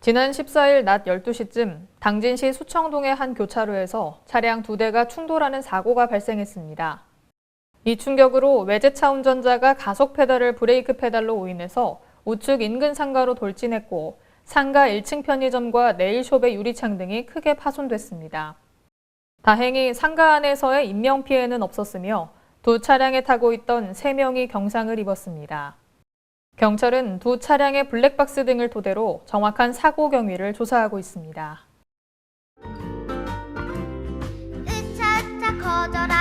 지난 14일 낮 12시쯤 당진시 수청동의 한 교차로에서 차량 두 대가 충돌하는 사고가 발생했습니다. 이 충격으로 외제차 운전자가 가속 페달을 브레이크 페달로 오인해서 우측 인근 상가로 돌진했고 상가 1층 편의점과 네일숍의 유리창 등이 크게 파손됐습니다. 다행히 상가 안에서의 인명피해는 없었으며 두 차량에 타고 있던 3명이 경상을 입었습니다. 경찰은 두 차량의 블랙박스 등을 토대로 정확한 사고 경위를 조사하고 있습니다. 차차 커져라